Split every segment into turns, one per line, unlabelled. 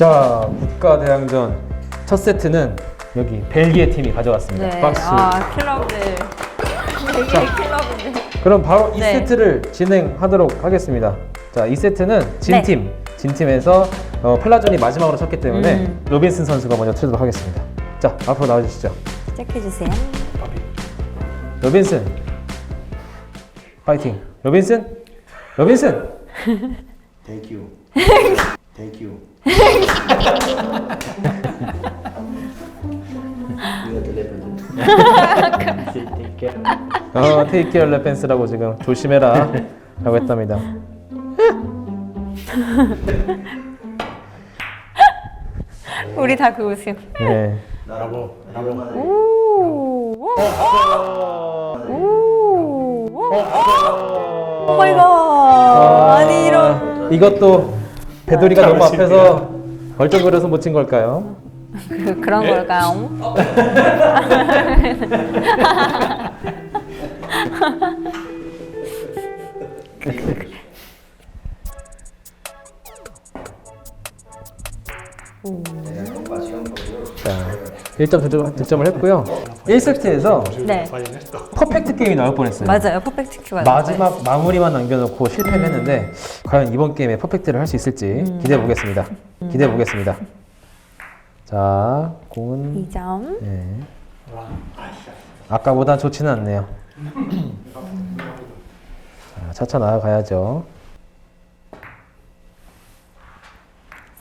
자, 국가대항전 첫 세트는 여기 벨기에 팀이 가져왔습니다.
네.
박수.
아, 킬러분들. 되게 킬러분들.
그럼 바로 이
네.
세트를 진행하도록 하겠습니다. 자, 이 세트는 진
네.
팀, 진 팀에서 어, 팔라전이 마지막으로 쳤기 때문에
음.
로빈슨 선수가 먼저 치도록 하겠습니다. 자, 앞으로 나와주시죠.
시작해주세요.
로빈슨, 파이팅. 로빈슨, 로빈슨.
Thank you. Thank you. Legend. Take care.
어, 레펜스라고 지금 조심해라 라고 했답니다.
우리 다 그 웃음.
네.
Bravo. Bravo.
오. 오. 오. 오.
어,
오 마이 갓. 아니 이런.
이것도 배돌이가 너무 앞에서 벌쩍거려서 못 친 걸까요?
그, 그런 걸까요?
자, 1점 득점, 득점을 했고요. 1세트에서
네.
퍼펙트 게임이 나올 뻔했어요.
맞아요. 퍼펙트 큐가
마지막 마무리만 남겨놓고 실패를 했는데 과연 이번 게임에 퍼펙트를 할 수 있을지 기대해 보겠습니다. 기대해 보겠습니다. 자, 공은
2점.
네. 아까보다 좋지는 않네요. 자, 차차 나아가야죠.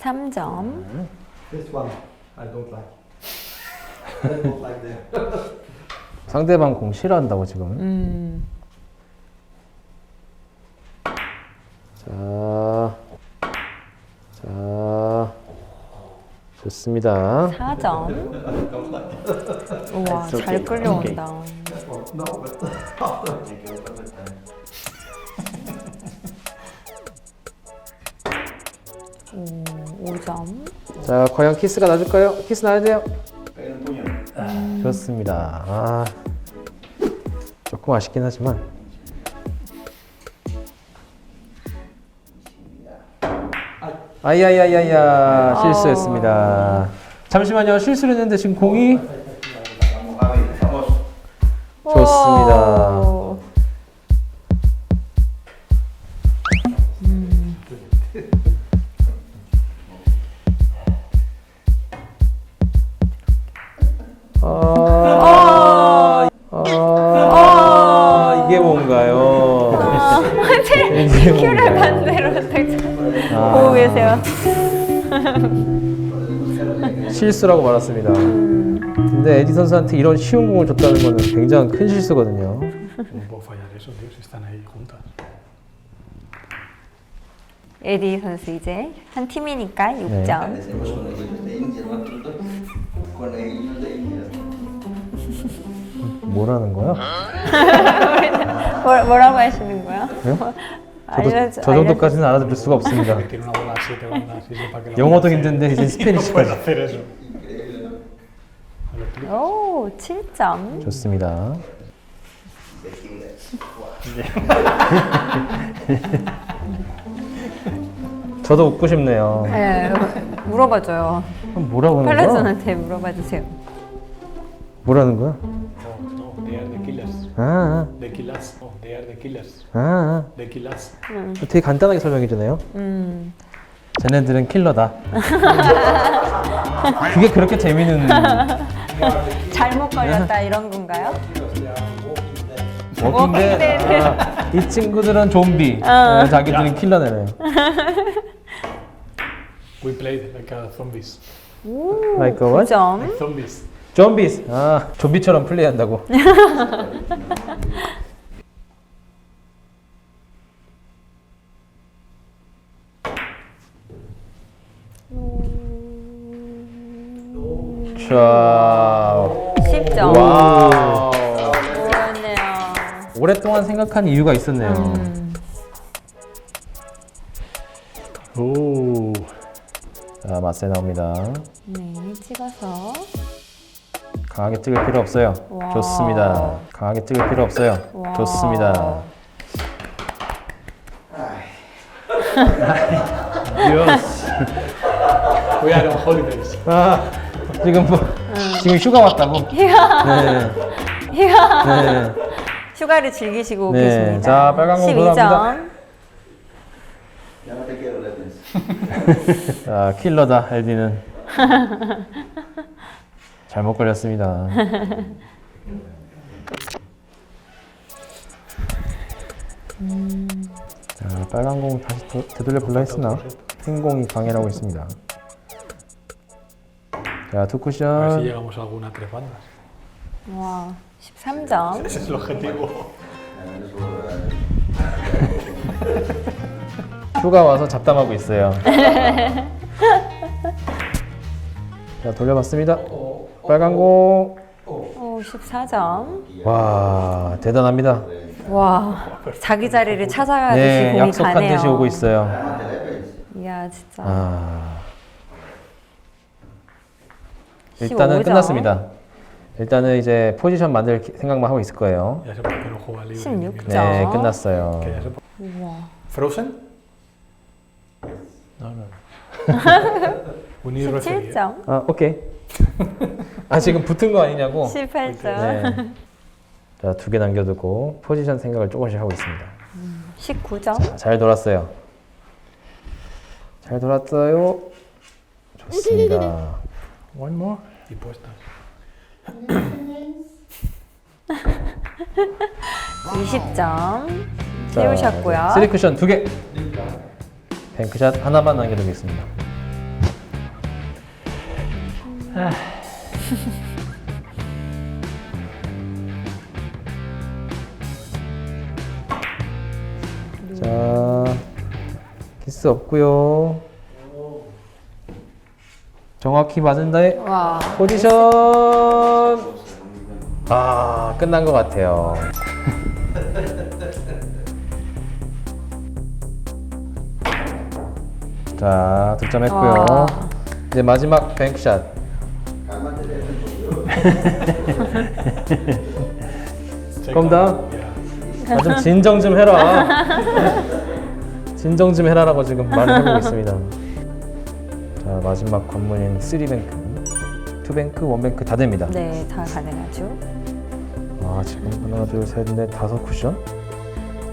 3점.
This one I don't like. Like that.
상대방 공 싫어한다고 지금.
음.
자, 자, 좋습니다.
4점. 우와, 잘 끌려온다. 오, 5점.
자, 과연 키스가 나줄까요? 키스 나야 돼요. 좋습니다. 아, 조금 아쉽긴 하지만. 아이야야야야 실수했습니다. 잠시만요 실수를 했는데 지금 공이
vamos.
좋습니다. 가요? 이게
큐를
뭔가요?
반대로 득점.
아.
보고 계세요.
실수라고 말았습니다. 근데 에디 선수한테 이런 쉬운 공을 줬다는 거는 굉장히 큰 실수거든요.
¿Cómo puedo fallar eso, tío? Si están ahí juntas.
에디 선수 이제 한 팀이니까
네.
6점.
Decimos con ellos de India, nosotros con ellos de India.
뭐라는 거야?
뭐, 뭐라고 하시는 거야?
네?
뭐,
저도 저 정도까지는 알아들을 수가 없습니다.
Tiene una bola de siete bandas y eso para que la
영어도 힘든데 이제
no
스페니쉬까지.
hacer eso.
알려- 오, 7점.
좋습니다. 저도 웃고 싶네요.
네, 물어봐줘요.
그럼 뭐라고 하는 거야?
팔레전한테 물어봐 주세요.
뭐라는 거야?
They are the killers.
아,
The killers. No, they are the killers.
아, 아.
The killers.
되게 간단하게 설명해 주네요.
음,
쟤네들은 킬러다. 그게 그렇게 재미는
잘못 걸렸다 이런 건가요?
워킹데. 아, 이 친구들은 좀비,
어.
네, 자기들은 킬러네요.
We played like uh, zombies.
오,
Like a what?
9점.
Like zombies.
좀비스. 아, 좀비처럼 플레이한다고. 자,
10점.
와우.
오였네요.
오랫동안 생각한 이유가 있었네요.
음,
오. 자, 맛세 나옵니다.
네, 찍어서.
강하게 찍을 필요 없어요.
와.
좋습니다. 강하게 찍을 필요 없어요.
와.
좋습니다.
We are on holidays.
아, 지금 뭐, 지금 휴가 왔다고? 네. 네.
휴가를 즐기시고
네,
계십니다.
자, 빨간 공
12점.
Ya no te quiero, Lewis.
자, 킬러다, 엘디는. 잘못 걸렸습니다. 자, 빨간 공 다시 도, 되돌려 볼라 했으나 흰 공이 방해하고 있습니다. 자, 두
A ver si
쿠션.
llegamos a alguna tres bandas.
와, 13점.
Ese es el objetivo.
휴가 와서 잡담하고 있어요. 자, 돌려봤습니다. 빨간 공.
오, 14점.
와, 대단합니다.
와, 자기 자리를 찾아가듯이
네,
공이
약속한
가네요.
듯이 오고 있어요.
이야, 진짜.
아. 일단은
15 점.
끝났습니다. 일단은 이제 포지션 만들 기- 생각만 하고 있을 거예요.
Ya sé por qué no juega libre.
16
Que
점.
네, 끝났어요.
ya
우와.
Frozen? No, no. We need referee.
17점.
아, 오케이. 아, 지금 붙은 거 아니냐고?
18점.
네. 자, 두 개 남겨두고 포지션 생각을 조금씩 하고 있습니다.
19점.
잘 돌았어요. 잘 돌았어요. 좋습니다.
One more. Puestas.
20점. 채우셨고요.
쓰리 쿠션 두 개. 뱅크샷 하나만 남겨두겠습니다. 자, 키스 없고요. 정확히 맞은다에
와.
포지션. 아, 끝난 것 같아요. 자, 득점했고요.
와.
이제 마지막 뱅크샷. Down.
Yeah.
아, 좀 진정 좀 해라. 진정 좀 해라라고 지금 말을 해보고 있습니다. 자, 마지막 관문인 3뱅크, 2뱅크, 1뱅크 다 됩니다.
네, 다 가능하죠.
아, 지금 하나, 둘, 셋, 넷, 다섯 쿠션?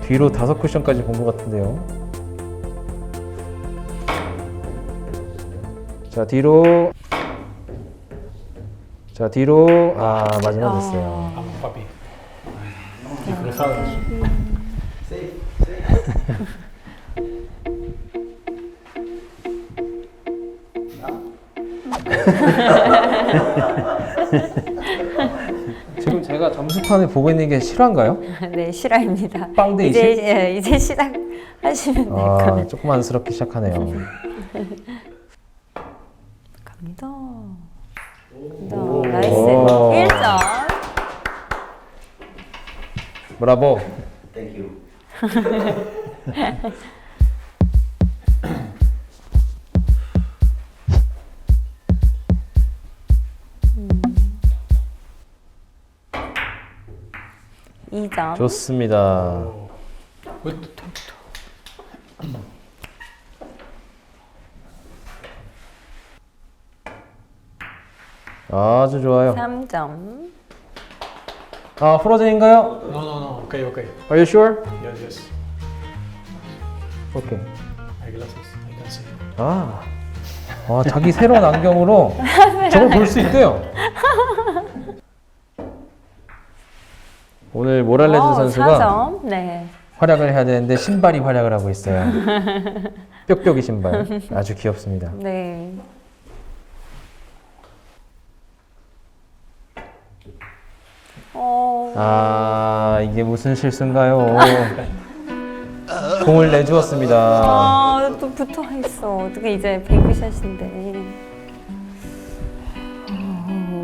뒤로 다섯 쿠션까지 본 것 같은데요. 자, 뒤로. 자, 뒤로. 아, 마지막 됐어요.
Papi. Cruzados.
Sí, sí.
지금 제가 점수판을 보고 있는 게 실화인가요?
네, 실화입니다.
빵대
이제
20?
예, 이제 시작하시면 될
아,
거예요.
조금 안쓰럽게 시작하네요.
갑니다. 갑니다. 나이스.
오.
1점.
브라보.
Thank you.
이점
좋습니다. 아주 좋아요.
3점.
아, 프로즌인가요?
No, no, no. Okay, okay.
Are you sure?
Yes, yes.
오케이.
My glasses. I can see.
아, 아 자기 새로운 안경으로 저걸 볼 수 있대요. 오늘 모랄레즈
어,
선수가
4점. 네.
활약을 해야 되는데 신발이 활약을 하고 있어요. 뾱뾱이 신발. 아주 귀엽습니다.
네. 어.
아, 이게 무슨 실수인가요? 공을 내주었습니다.
아, 또 붙어 있어. 어떻게 이제 뱅크샷인데.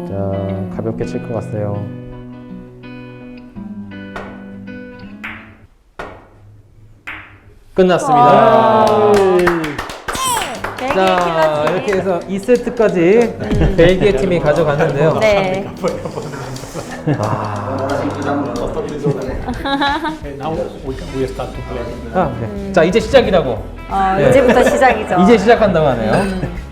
자, 가볍게 칠 것 같아요. 끝났습니다.
벨기에
자,
팀
이렇게 해서 2세트까지 벨기에 팀이 가져갔는데요.
네.
Now we, can, we start to play.
아, 네. 자, 이제 시작이라고.
어,
네.
이제부터 시작이죠.
이제 시작한다고 하네요.